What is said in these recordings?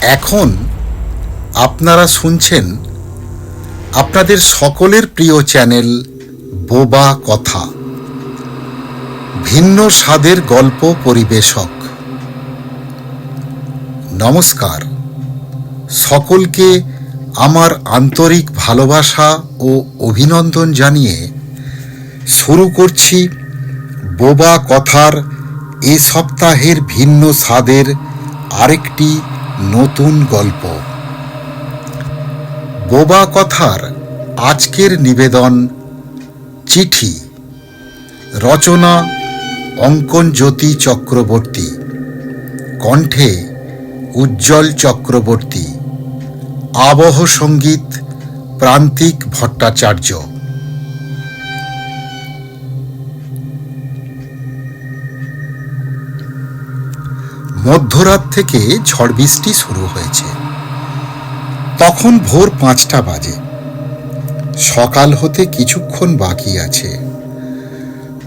এখন আপনারা শুনছেন আপনাদের সকলের প্রিয় চ্যানেল বোবা কথা। ভিন্ন স্বাদের গল্প পরিবেশক। নমস্কার। সকলকে আমার আন্তরিক ভালোবাসা ও অভিনন্দন জানিয়ে শুরু করছি বোবা কথার এ সপ্তাহের ভিন্ন স্বাদের আরেকটি নতুন গল্প। বোবা কথার আজকের নিবেদন, চিঠি। রচনা, অঙ্কন জ্যোতি চক্রবর্তী। কণ্ঠে উজ্জ্বল চক্রবর্তী। আবহ সংগীত, প্রান্তিক ভট্টাচার্য। মধ্যরাত থেকে ঝড় বৃষ্টি শুরু হয়েছে। তখন ভোর পাঁচটা বাজে। সকাল হতে কিছুক্ষণ বাকি আছে।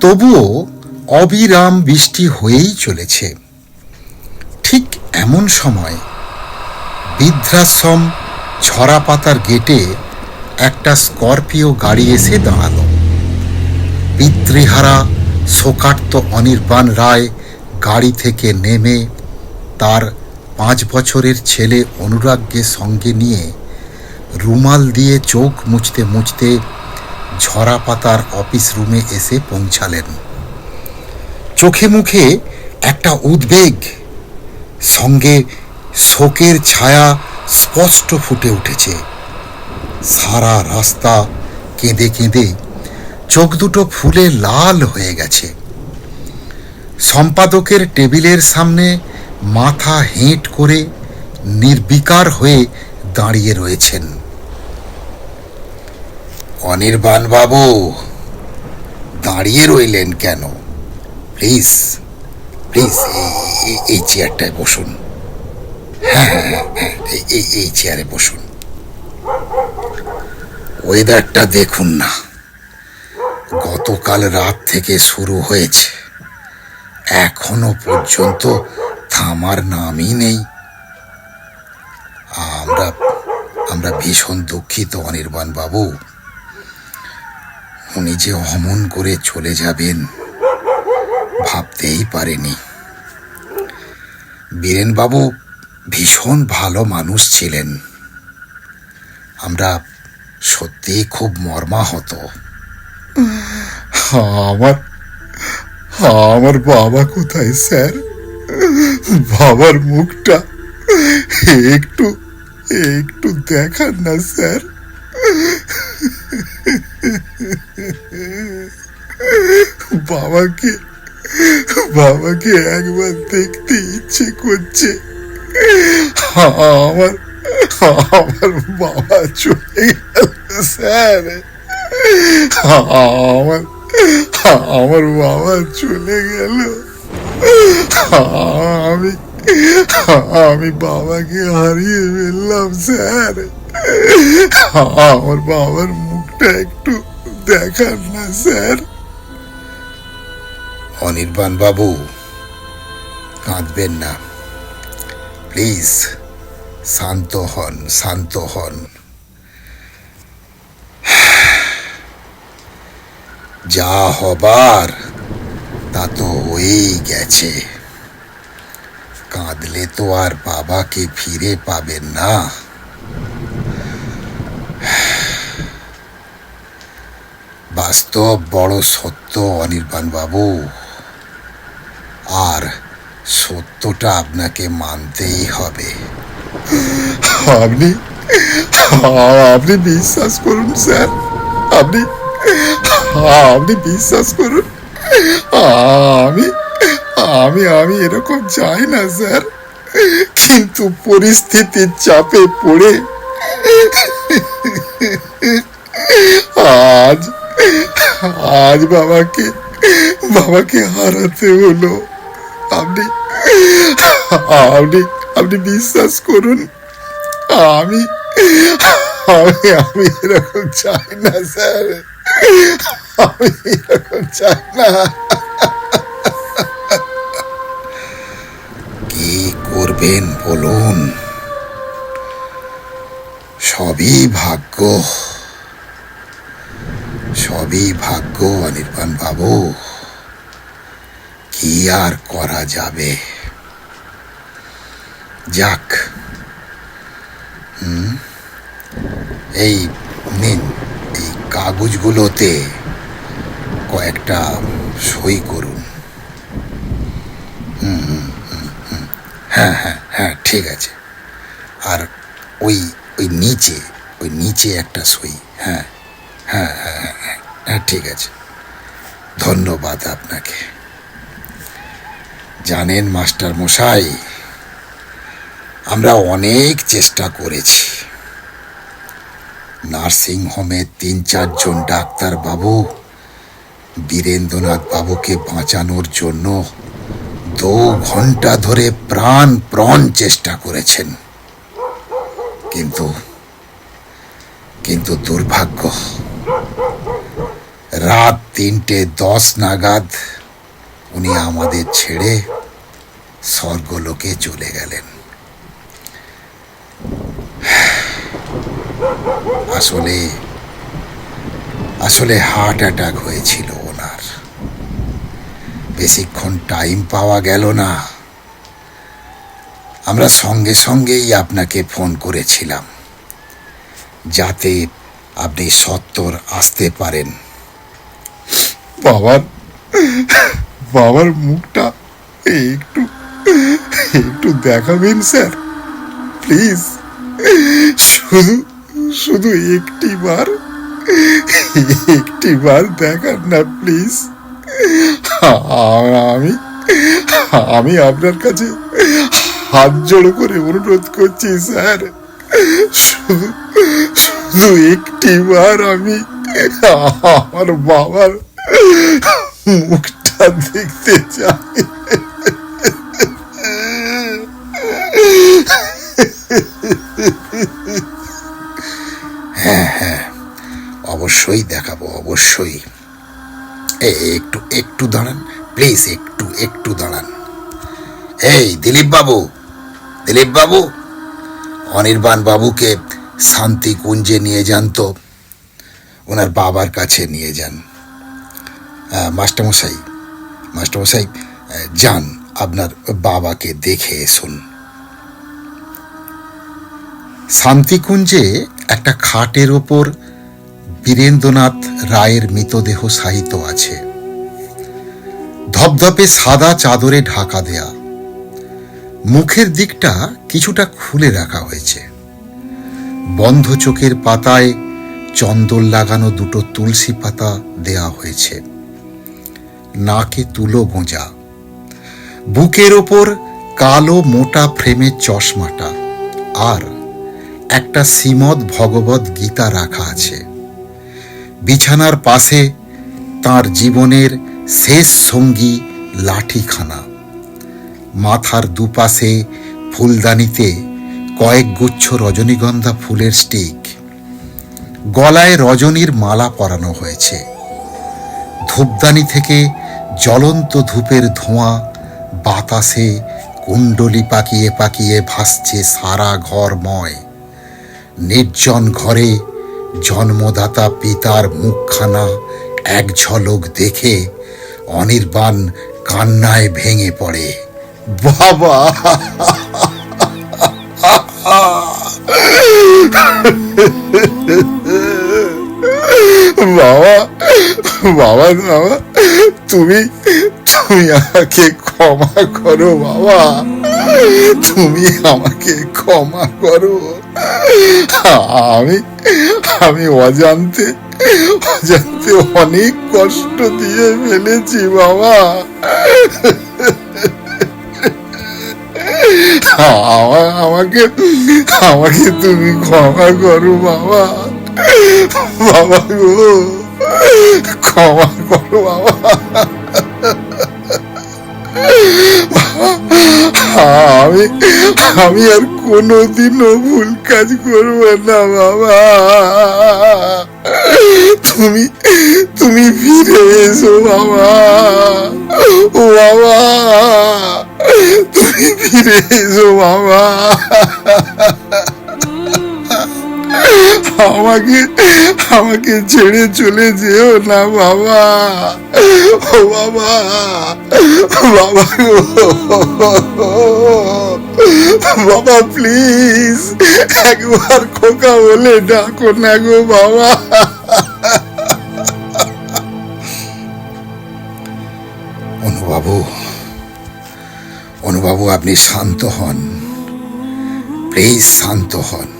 তবুও অবিরাম বৃষ্টি হয়েই চলেছে। ঠিক এমন সময় বৃদ্ধাশ্রম ঝরা পাতার গেটে একটা স্করপিও গাড়ি এসে দাঁড়াল। পিতৃহারা শোকার্ত অনির্বাণ রায় গাড়ি থেকে নেমে তার পাঁচ বছরের ছেলে অনুরাগকে সঙ্গে নিয়ে রুমাল দিয়ে চোখ মুছতে মুছতে ঝরা পাতার অফিস রুমে এসে পৌঁছালেন। চোখে মুখে একটা উদ্বেগ, সঙ্গে শোকের ছায়া স্পষ্ট ফুটে উঠেছে। সারা রাস্তা কেঁদে কেঁদে চোখ দুটো ফুলে লাল হয়ে গেছে। সম্পাদকের টেবিলের সামনে মাথা হেঁট করে নির্বিকার হয়ে দাঁড়িয়ে রয়েছেন। অনির্বাণ বাবু দাঁড়িয়ে রইলেন কেন? প্লিজ প্লিজ, এই চেয়ারটায় বসুন। হ্যাঁ হ্যাঁ হ্যাঁ হ্যাঁ এই- চেয়ারে বসুন। ওয়েদারটা দেখুন না। গতকাল রাত থেকে শুরু হয়েছে। এখনও পর্যন্ত থামার নামই নেই। আমরা আমরা ভীষণ দুঃখিত অনির্বাণ বাবু। উনি যে অমন করে চলে যাবেন, ভাবতেই পারেনি। বীরেনবাবু ভীষণ ভালো মানুষ ছিলেন। আমরা সত্যি খুব মর্মাহত। আমার আমার বাবা কোথায়, স্যার? বাবার মুখটা একটু একটু দেখান না, স্যার। বাবাকে বাবাকে একবার দেখতে ইচ্ছে করছে। আমার আমার বাবা চলে গেল, স্যার। আমার আমার বাবা চলে গেল। আমি আমি বাবাকে হারিয়ে ফেললাম, স্যার। আমার বাবার মুখটা একটু দেখান না, স্যার। অনির্বাণ বাবু, কাঁদবেন না। প্লিজ, শান্ত হন শান্ত হন। যা হবার, তা তো হয়েই গেছে। কাঁদলে তো আর বাবাকে ফিরে পাবেন না। বাস্তব বড় সত্য অনির্বাণ বাবু। আর সত্যটা আপনাকে মানতেই হবে। আপনি আপনি বিশ্বাস করুন, স্যার। আপনি আপনি বিশ্বাস করুন। আমি আমি আমি এরকম চাই না, স্যার। কিন্তু পরিস্থিতির চাপে পড়ে আজ আজ বাবাকে বাবাকে হারাতে হলো। আপনি আপনি আপনি বিশ্বাস করুন, আমি আমি আমি এরকম চাই না, স্যার। কি করবেন বলুন? সবই ভাগ্য। সবই ভাগ্য, অনির্বাণ বাবু। কি আর করা যাবে? যাক। এই নিন, এই কাগজগুলোতে কয়েকটা সই করুন। হ্যাঁ হ্যাঁ হ্যাঁ ঠিক আছে। আর ওই ওই নিচে ওই নিচে একটা সই। হ্যাঁ হ্যাঁ হ্যাঁ হ্যাঁ, হ্যাঁ হ্যাঁ ঠিক আছে। ধন্যবাদ আপনাকে। জানেন মাস্টার মশাই আমরা অনেক চেষ্টা করেছি। নার্সিং হোমে তিন চারজন ডাক্তার বাবু বীরেন্দ্রনাথ বাবুকে বাঁচানোর জন্য দু ঘণ্টা ধরে প্রাণ প্রণ চেষ্টা করেছেন। কিন্তু কিন্তু দুর্ভাগ্য, রাত তিনটে দশ নাগাদ উনি আমাদের ছেড়ে স্বর্গলোকে চলে গেলেন। আসলে আসলে হার্ট অ্যাটাক হয়েছিল। বেশিক্ষণ টাইম পাওয়া গেল না। আমরা সঙ্গে সঙ্গেই আপনাকে ফোন করেছিলাম, যাতে আপনি সত্তর আসতে পারেন। বাবার বাবার মুখটা একটু একটু দেখাবেন, স্যার? প্লিজ শুধু শুধু একটি বার একটি বার দেখান না প্লিজ আমি আমি আপনার কাছে হাত জোড়ো করে অনুরোধ করছি, স্যার। শুধু একটি বার আমি আমার বাবার মুখটা দেখতে চাই। হ্যাঁ হ্যাঁ অবশ্যই দেখাবো, অবশ্যই। একটু একটু দাঁড়ান। প্লিজ একটু একটু দাঁড়ান। এই দিলীপ বাবু দিলীপ বাবু অনির্বাণ বাবুকে শান্তি কুঞ্জে নিয়ে যান তো। ওনার বাবার কাছে নিয়ে যান। মাস্টারমশাই মাস্টারমশাই যান, আপনার বাবাকে দেখে এসুন শান্তিকুঞ্জে একটা খাটের ওপর বীরেন্দ্রনাথ রায়ের মৃতদেহ সাহিত্য আছে। ধপধপে সাদা চাদরে ঢাকা দেয়া। মুখের দিকটা কিছুটা খুলে রাখা হয়েছে। বন্ধ চোখের পাতায় চন্দন লাগানো দুটো তুলসী পাতা দেয়া হয়েছে। নাকে তুলো গোঁজা বুকের ওপর কালো মোটা ফ্রেমের চশমাটা। আর একটা শ্রীমদ ভগবত গীতা রাখা আছে। বিছানার পাশে তার জীবনের শেষ সঙ্গী লাঠিখানা। মাথার দুপাশে ফুলদানিতে কয়েক গুচ্ছ রজনীগন্ধা ফুলের স্টিক। গলায় রজনীর মালা পরানো হয়েছে। ধূপদানি থেকে জ্বলন্ত ধূপের ধোঁয়া বাতাসে কুণ্ডলি পাকিয়ে পাকিয়ে ভাসছে সারা ঘরময়। নির্জন ঘরে জন্মদাতা পিতার মুখখানা এক ঝলক দেখে অনির্বাণ কান্নায় ভেঙে পড়ে। বাবা! বাবা! বাবা বাবা! তুমি তুমি আমাকে ক্ষমা করো, বাবা! তুমি আমাকে ক্ষমা করো। আমি আমি অজান্তে অজান্তে অনেক কষ্ট দিয়ে ফেলেছি, বাবা। আমাকে আমাকে তুমি ক্ষমা করো, বাবা। বাবা গো, ক্ষমা করো, বাবা। আমি আমি আর কোনোদিনও ভুল কাজ করব না, বাবা। তুমি তুমি ফিরে এসো, বাবা। ও বাবা, তুমি ফিরে এসো, বাবা। আমাকে আমাকে ছেড়ে চলে যেও না বাবা। ও বাবা বাবা। বাবা প্লিজ একবার খোকা বলে ডাকো না গো বাবা। অনুবাবু অনুবাবু, আপনি শান্ত হন। প্লিজ শান্ত হন।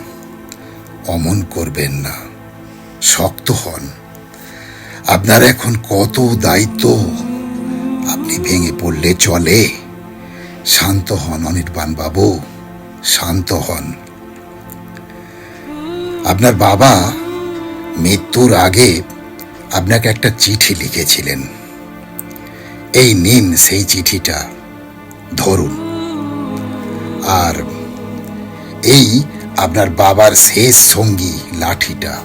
অমন করবেন না। শক্ত হন। আপনার এখন কত দায়িত্ব? আপনি ভেঙে পড়লে চলে। শান্ত হন অনির্বাণ বাবু। শান্ত হন। আপনার বাবা মৃত্যুর আগে আপনাকে একটা চিঠি লিখেছিলেন। এই নিন সেই চিঠিটা। ধরুন। আর এই আপনার বাবার শেষ সঙ্গী লাঠিটা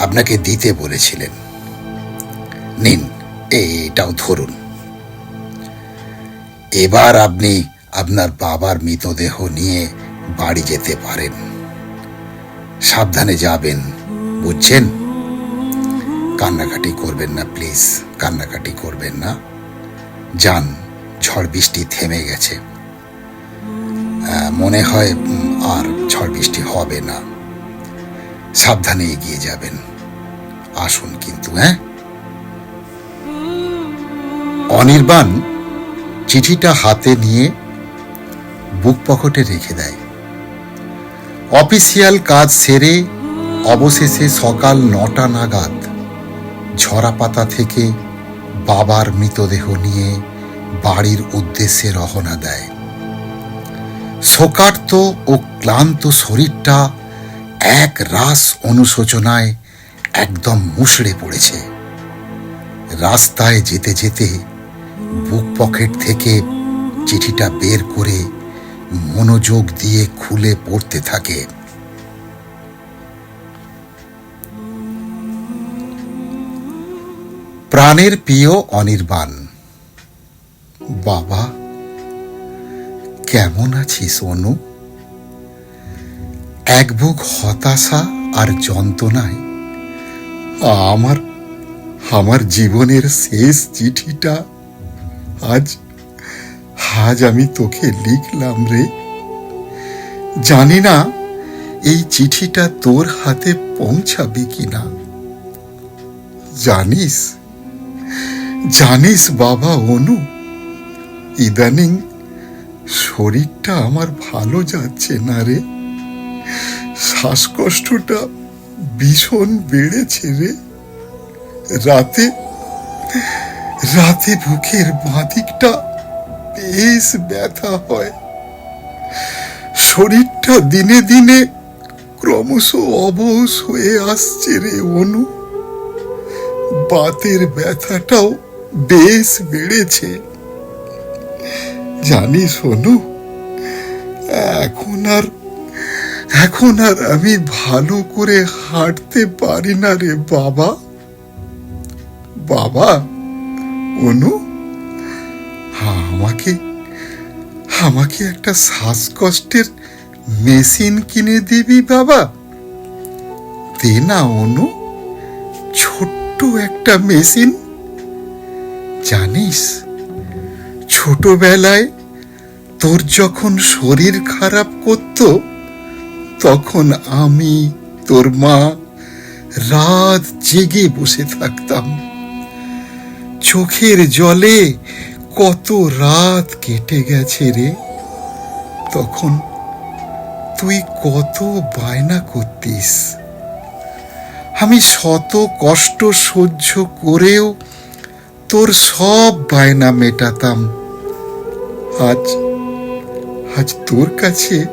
আপনাকে দিতে বলেছিলেন। নিন এটাও ধরুন। এবার আপনি আপনার বাবার মৃতদেহ নিয়ে বাড়ি যেতে পারেন। সাবধানে যাবেন, বুঝছেন? কান্নাকাটি করবেন না, প্লিজ, কান্নাকাটি করবেন না। যান, ঝড় বৃষ্টি থেমে গেছে। মনে হয় আর ঝড় বৃষ্টি হবে না। সাবধানে এগিয়ে যাবেন। আসুন কিন্তু হ্যাঁ? অনির্বাণ চিঠিটা হাতে নিয়ে বুক পকেটে রেখে দেয়। অফিসিয়াল কাজ সেরে অবশেষে সকাল নটা নাগাদ ঝরাপাতা থেকে বাবার মৃতদেহ নিয়ে বাড়ির উদ্দেশ্যে রওনা দেয়। শোকার্ত ও ক্লান্ত শরীরটা এক রাস অনুশোচনায় একদম মুষড়ে পড়েছে। রাস্তায় যেতে যেতে বুক পকেট থেকে চিঠিটা বের করে মনোযোগ দিয়ে খুলে পড়তে থাকে। প্রাণের প্রিয় অনির্বাণ। বাবা কেমন আছিস অনু এক বুক হতাশা আর যন্ত্রণায় আমার আমার জীবনের শেষ চিঠিটা আজ আজ আমি তোকে লিখলাম রে। জানি না এই চিঠিটা তোর হাতে পৌঁছাবে কিনা। জানিস জানিস বাবা, অনু, ইদানিং শরীরটা আমার ভালো যাচ্ছে না রে। শ্বাসকষ্টটা ভীষণ বেড়েছে রে। রাতে রাতে বুকের বাঁদিকটা বেশ ব্যথা হয়। শরীরটা দিনে দিনে ক্রমশ অবশ হয়ে আসছে রে অনু। বাতের ব্যথাটাও বেশ বেড়েছে। জানিস অনু এখন আর এখন আর আমি ভালো করে হাঁটতে পারি না রে বাবা। বাবা, অনু হ্যাঁ আমাকে আমাকে একটা শ্বাসকষ্টের মেশিন কিনে দিবি বাবা। দে না অনু, ছোট্ট একটা মেশিন। জানিস, ছোটবেলায় তোর যখন শরীর খারাপ করত, তখন আমি, তোর মা রাত জেগে বসে থাকতাম। চোখের জলে কত রাত কেটে গেছে রে। তখন তুই কত বায়না করতিস। আমি শত কষ্ট সহ্য করেও তোর সব বায়না মেটাতাম। আজ আজ তোর কাছে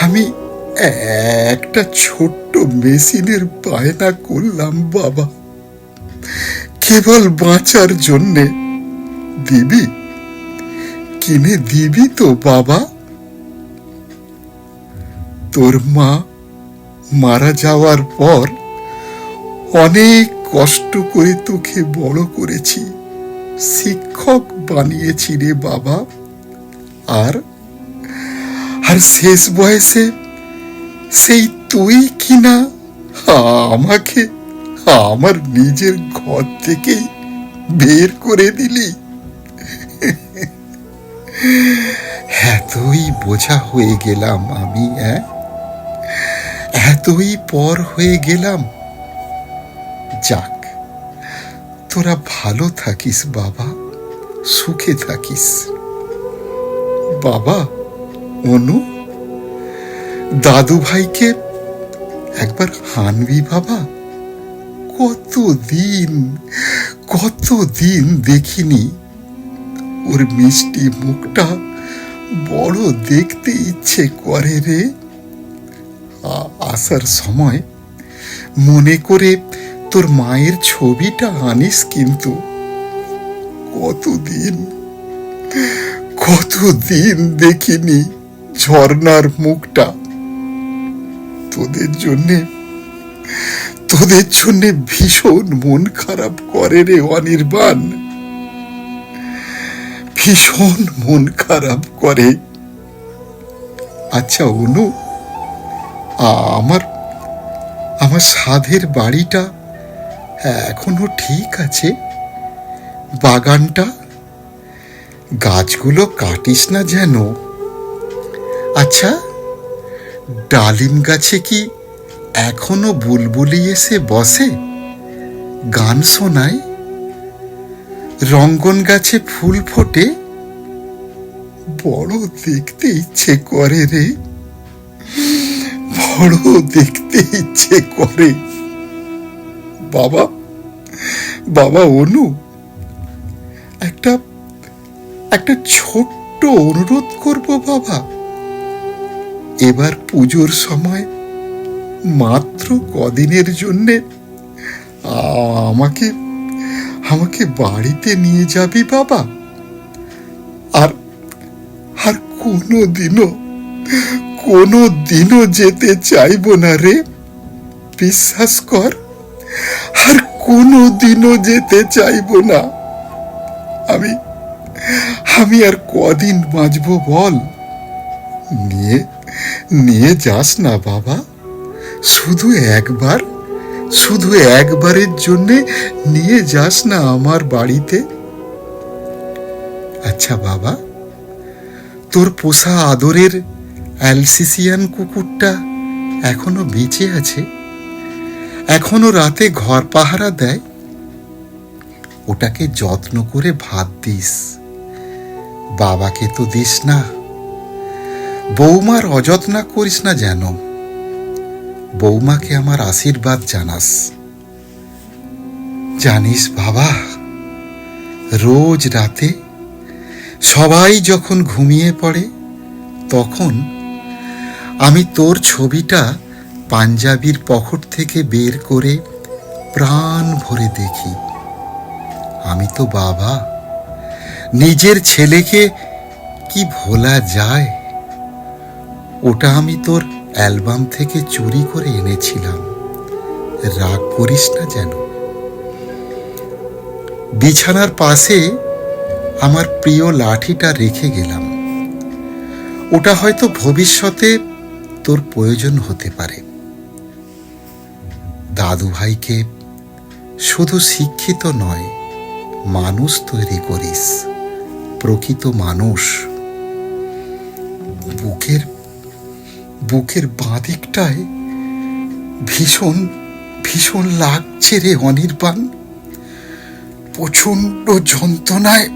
আমি একটা ছোট্ট মেশিনের বায়না করলাম, বাবা। কেবল বাঁচার জন্যে। দিবি? কিনে দিবি তো, বাবা। তোর মা মারা যাওয়ার পর অনেক কষ্ট করে তোকে বড় করেছি। শিক্ষক বানিয়েছি রে, বাবা। আর আর শেষ বয়সে সেই তুই কিনা? আমাকে আমার নিজের ঘর থেকেই বের করে দিলি। এতই বোঝা হয়ে গেলাম আমি হ্যাঁ? এতই পর হয়ে গেলাম। যাক, তোরা ভালো থাকিস বাবা, সুখে থাকিস। বাবা অনু দাদু ভাইকে একবার হানবি বাবা কত দিন কত দিন দেখিনি। ওর মিষ্টি মুখটা বড় দেখতে ইচ্ছে করে রে। আসার সময় মনে করে তোর মায়ের ছবিটা আনিস কিন্তু। কতদিন কতদিন দেখিনি। ঝর্ণার মুখটা তোদের জন্যে তোদের জন্যে ভীষণ মন খারাপ করে রে অনির্বাণ। ভীষণ মন খারাপ করে। আচ্ছা অনু, আমার আমার সাধের বাড়িটা এখনও ঠিক আছে? বাগানটা? গাছগুলো কাটিস না যেন। আচ্ছা ডালিম গাছে কি এখনও বুলবুলি এসে বসে? গান শোনায়? রঙ্গন গাছে ফুল ফোটে? বড় দেখতে ইচ্ছে করে রে। বড় দেখতে ইচ্ছে করে। বাবা বাবা অনু, একটা একটা ছোট্ট অনুরোধ করব বাবা। এবার পুজোর সময় মাত্র কদিনের জন্যে আমাকে আমাকে বাড়িতে নিয়ে যাবি বাবা। আর আর কোনো দিনও কোনো দিনও যেতে চাইব না রে। বিশ্বাস কর, আর কোনো দিনও যেতে চাইব না। আমি আমি আর কদিন বাঁচবো বল? নিয়ে নিয়ে যাস না বাবা। শুধু একবার, শুধু একবারের জন্যে নিয়ে যাস না আমার বাড়িতে। আচ্ছা বাবা, তোর পোষা আদরের অ্যালসিসিয়ান কুকুরটা এখনও বেঁচে আছে। এখনও রাতে ঘর পাহারা দেয়। ওটাকে যত্ন করে ভাত দিস। বাবাকে তো দিস না। বৌমার অযত্না করিস না যেন। বৌমাকে আমার আশীর্বাদ জানাস। জানিস বাবা, রোজ রাতে সবাই যখন ঘুমিয়ে পড়ে, তখন আমি তোর ছবিটা পাঞ্জাবির পকেট থেকে বের করে প্রাণ ভরে দেখি। আমি তো বাবা, নিজের ছেলেকে কি ভোলা যায়? ওটা আমি তোর অ্যালবাম থেকে চুরি করে এনেছিলাম। রাগ করিস না যেন। বিছানার পাশে আমার প্রিয় লাঠিটা রেখে গেলাম। ওটা হয়তো ভবিষ্যতে তোর প্রয়োজন হতে পারে। দাদু ভাইকে শুধু শিক্ষিত নয়, মানুষ তৈরি করিস, প্রকৃত মানুষ। বুকের বুকের বাঁদিকটায় ভীষণ ভীষণ লাগছে রে অনির্বাণ। প্রচণ্ড যন্ত্রণায়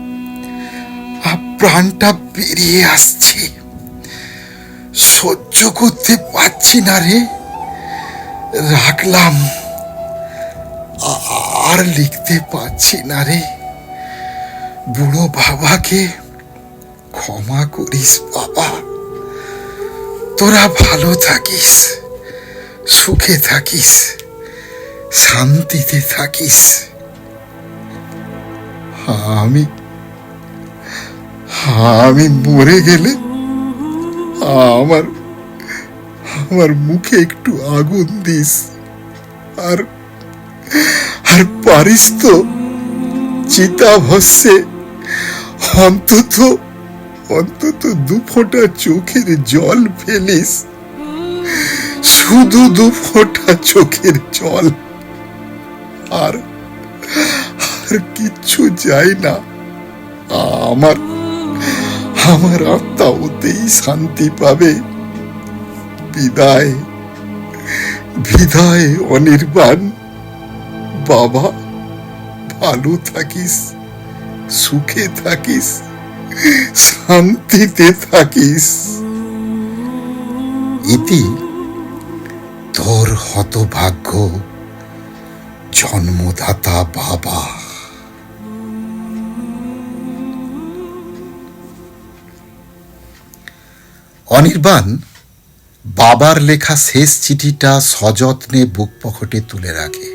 প্রাণটা বেরিয়ে আসছে। সহ্য করতে পারছি না রে। রাখলাম। আর লিখতে পারছি না রে। বুড়ো বাবাকে ক্ষমা করিস বাবা। তোরা ভালো থাকিস, সুখে থাকিস, শান্তিতে থাকিস। আমি আমি মরে গেলে আমার আমার মুখে একটু আগুন দিস। আর আর পারিস তো চিতা ভস্যে অন্তত অন্তত দু ফোঁটা চোখের জল ফেলিস। শুধু দু ফোঁটা চোখের জল। আর আর কিচ্ছু চাই না। আমার আমার আত্মা ওতেই শান্তি পাবে। বিদায় বিদায় অনির্বাণ। বাবা, ভালো থাকিস, সুখে থাকিস। শান্তিতে থাকিস। ইতি তোর হতভাগ্য জন্মদাতা বাবা। অনির্বাণ, বাবার লেখা শেষ চিঠিটা সযত্নে বুক পকেটে তুলে রাখে।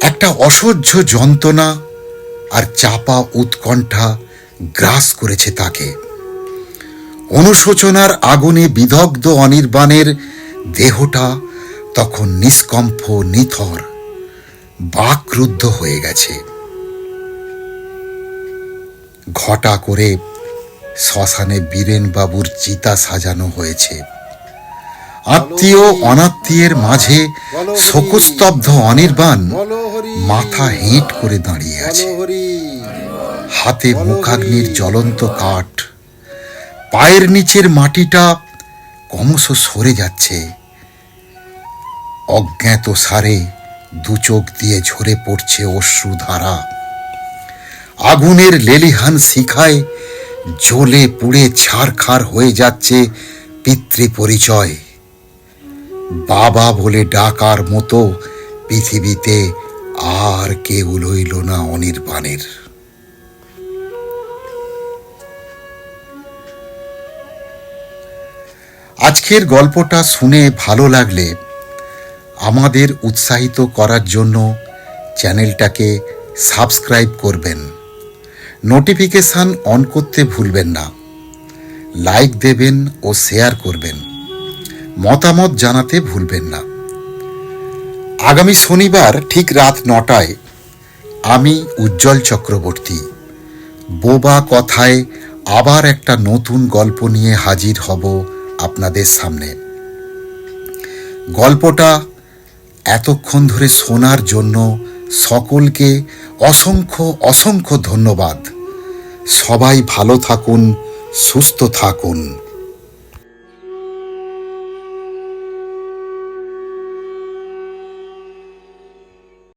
একটা অসহ্য যন্ত্রণা আর চাপা উৎকণ্ঠা গ্রাস করেছে তাকে। অনুশোচনার আগুনে বিদগ্ধ অনির্বাণের দেহটা তখন নিষ্কম্প, নিথর, বাকরুদ্ধ হয়ে গেছে। ঘটা করে শ্মশানে বীরেন বাবুর চিতা সাজানো হয়েছে। আত্মীয় অনাত্মীয়ের মাঝে শোকস্তব্ধ অনির্বাণ মাথা হেঁট করে দাঁড়িয়ে আছে। হাতে মুখাগ্নির জ্বলন্ত কাঠ, পায়ের নিচের মাটিটা ক্রমশ সরে যাচ্ছে। অজ্ঞাত সারে দু চোখ দিয়ে ঝরে পড়ছে অশ্রুধারা আগুনের লেলিহান শিখায় জ্বলে পুড়ে ছারখার হয়ে যাচ্ছে পিতৃ পরিচয় বাবা বলে ডাকার মতো পৃথিবীতে আর কেউ লইল না অনির্বাণের। আজকের গল্পটা শুনে ভালো লাগলে আমাদের উৎসাহিত করার জন্য চ্যানেলটাকে সাবস্ক্রাইব করবেন। নোটিফিকেশান অন করতে ভুলবেন না। লাইক দেবেন ও শেয়ার করবেন। মতামত জানাতে ভুলবেন না। আগামী শনিবার ঠিক রাত নটায় আমি উজ্জ্বল চক্রবর্তী, বোবা কথায় আবার একটা নতুন গল্প নিয়ে হাজির হব আপনাদের সামনে। গল্পটা এতক্ষণ ধরে শোনার জন্য সকলকে অসংখ্য অসংখ্য ধন্যবাদ। সবাই ভালো থাকুন, সুস্থ থাকুন।